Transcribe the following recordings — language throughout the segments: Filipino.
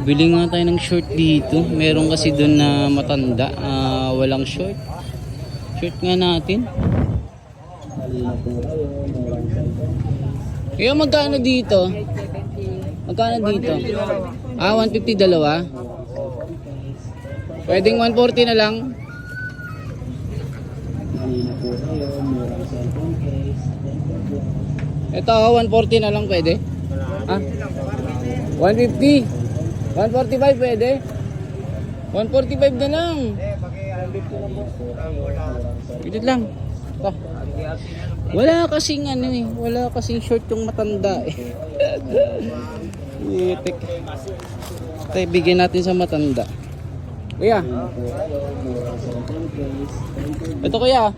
Bili nga tayo ng short dito. Meron kasi doon na matanda, ah, walang short. Short nga natin. Kaya magkano dito? Magkano dito? Ah, 150 dalawa? Pwedeng 140 na lang? Ito, 140 na lang pwede? Ah? 150? 145 pwede? 145 na lang. Dito lang. Ito. Wala kasing ano eh. Wala kasing short yung matanda eh. Itik. Ito, bigyan natin sa matanda. Kuya. Ito kuya.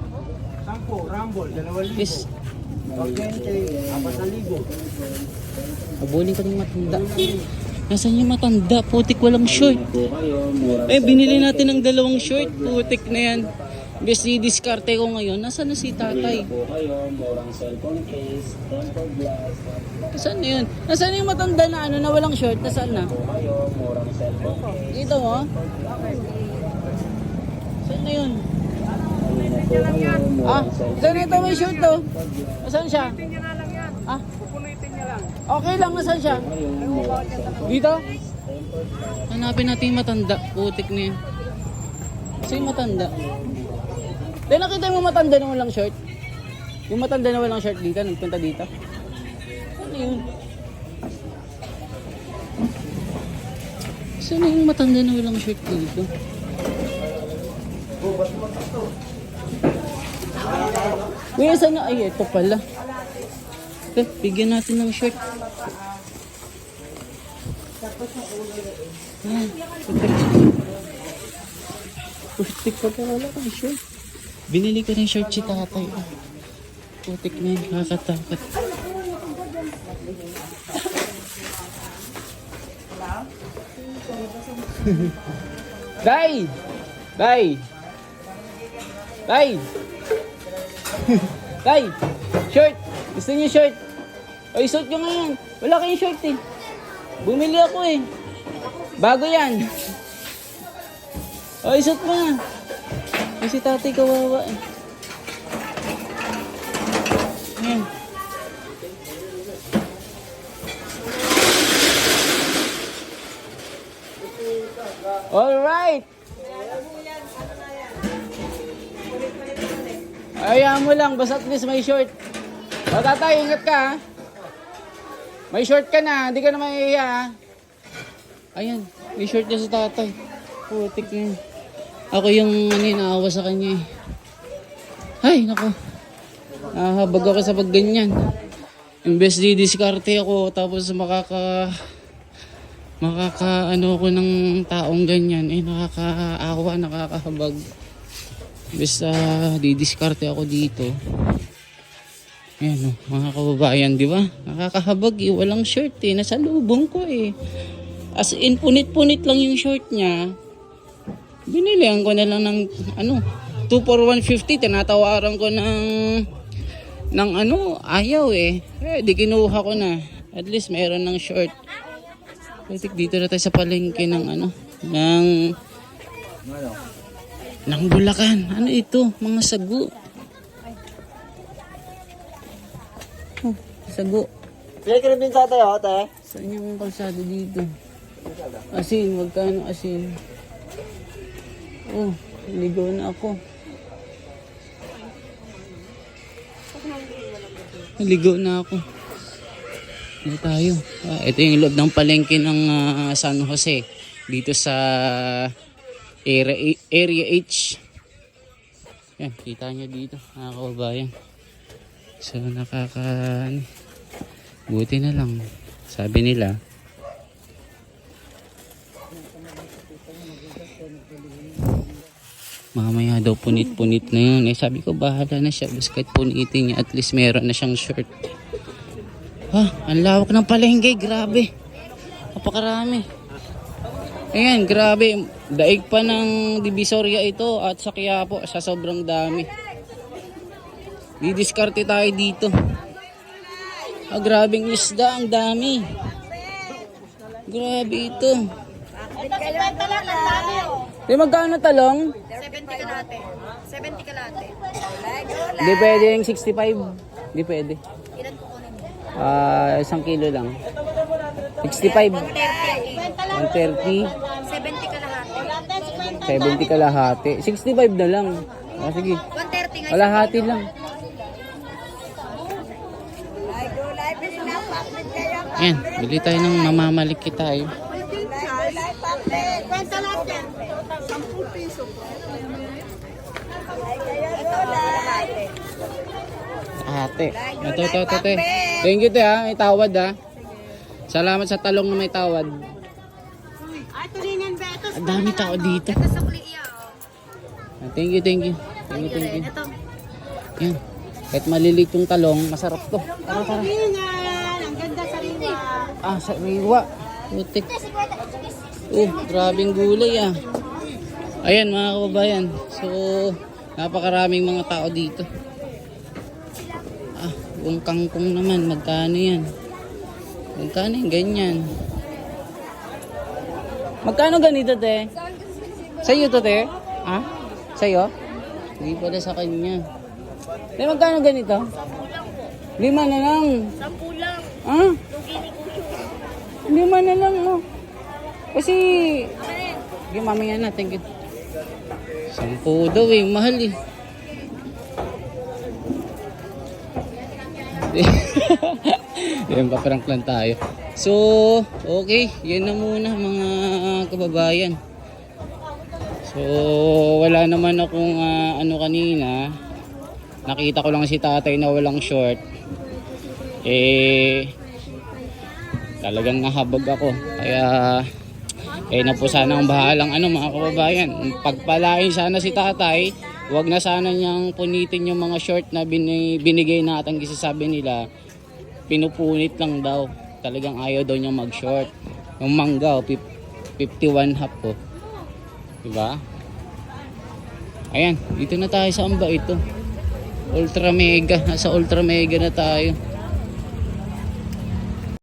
Sampo, Rumble, dalawang libo. Please. Pagkente, apat na libo. Abulin ko ng matanda. Nasaan yung matanda? Putik walang short. Eh, binili natin ng dalawang short. Putik na yan. Bes diskarte ko ngayon. Nasaan na si tatay? Nasaan na yun? Nasaan na yung matanda na ano na walang short? Nasaan na? Dito mo? Saan na yun? Ah, saan ito may short to? Nasaan siya? Ah, Pupunuitin niya lang. Okay lang, nasaan siya? Dito? Hanapin natin yung matanda. Putik na yun. Kasi yung matanda. Dahil nakita mo matanda na walang short? Yung matanda na walang short dito, nagpunta dito? Ano yun? Saan yung matanda na walang short dito? Kuya, saan na? Ay, ito pala. Eh, bigyan natin ng shirt. Ayan. Putik pa wala kang shirt. Binili ko ng shirt si tatay. Putik na yun, nakakatakot. Day! Day! Day! Day! Shirt! Gusto niyo shirt? O, isuot nyo ngayon. Wala kayong shirt eh. Bumili ako eh. Bago yan. O, isuot mo nga. Kasi tatay kawawa eh. Ayan. Alright! Ayaw mo lang, basta at least may short. O tatay, ingat ka ha. May short ka na, hindi ka na mahihiya ha. Ayan, may short niya si tatay. Putik yun. Ako yung ano, sa kanya eh. Ay, nako. Nahabag ako sa pagganyan. Imbes di diskarte ako, tapos makaka... Makaka ano ko ng taong ganyan, eh nakakaawa, nakakahabag. Imbes uh, didiskarte ako dito. Ayan mga kababayan, di ba? Nakakahabag eh, walang shirt eh. Nasa lubong ko eh. As in, punit-punit lang yung short niya. Binilihan ko na lang ng, ano, 2 for 150. Tinatawaran ko ng, ng ano, ayaw eh. Eh, di kinuha ko na. At least mayroon ng short. Pwede dito na tayo sa palengke ng ano, ng, ng Bulacan. Ano ito? Mga sagu. Oh, ka rin din sa tayo, ate. Saan yung kalsada dito? Asin, magkano asin? Oh, ligaw na ako. Ligaw na ako. Dito tayo. Ah, ito yung loob ng palengke ng ah, San Jose. Dito sa area, area H. Yan, kita nyo dito, mga kababayan. So, nakaka... ano, Buti na lang. Sabi nila, mamaya daw punit-punit na yun. Eh sabi ko, bahala na siya. Basta kahit punitin niya, at least meron na siyang shirt. Ha, ang lawak ng palengke. Grabe. Napakarami. Ayan, grabe. Daig pa ng Divisoria ito at sa Quiapo sa sobrang dami. Didiskarte tayo dito. Ah, grabing isda, ang dami. Grabe ito. Benta lang ang dami oh. Di magkano talong? 70 kalate. 70 kalate. Di pwede yung 65. Di pwede. Ilan kukunin mo? Ah, isang kilo lang. 65. 30. 130. 70 kalahati. 70 kalahati. 65 na lang. Ah, sige. 130 nga. Kalahati lang. Ayan, bili tayo ng mamamaliki tayo. Kwenta lahat yan. 10 piso. Ate. Ito, ito, ito, ito. Thank you, te, ha. May tawad, ha. Salamat sa talong na may tawad. Ay, tulingan? Ito. Ang dami tao dito. Kuliya oh. Ah, Thank you, thank you. Thank you, thank you. Yan. Kahit malilit yung talong, masarap to. Tara, tara. Tulingan. Ang ganda sa riwa. Ah, sa riwa. Putik. Oh, grabing gulay ah. Ayan mga kababayan. So, napakaraming mga tao dito. Ah, yung kangkong naman, magkano yan? Magkano yung ganyan? Magkano ganito, te? Sa'yo to, te? Ha? Sa'yo? Hindi pala sa kanya. Te, magkano ganito? Lima na lang. Sampu lang. Ah? Lima na lang, oh. Kasi, sige, mamaya na, thank you. Sampu daw eh, mahal eh. Yan, paprank tayo. So, okay, yan na muna mga kababayan. So, wala naman akong ah, ano kanina. Nakita ko lang si tatay na walang short. Eh, talagang nahabag ako. Kaya, eh na po sana ang bahalang ano mga kababayan. Pagpalain sana si tatay, wag na sana niyang punitin yung mga short na bini- binigay natin kasi nila, pinupunit lang daw. Talagang ayaw daw niya mag-short. Yung mangga, oh, pip- 51 half po. Diba? Ayan, dito na tayo sa amba ito. Ultra mega, nasa ultra mega na tayo.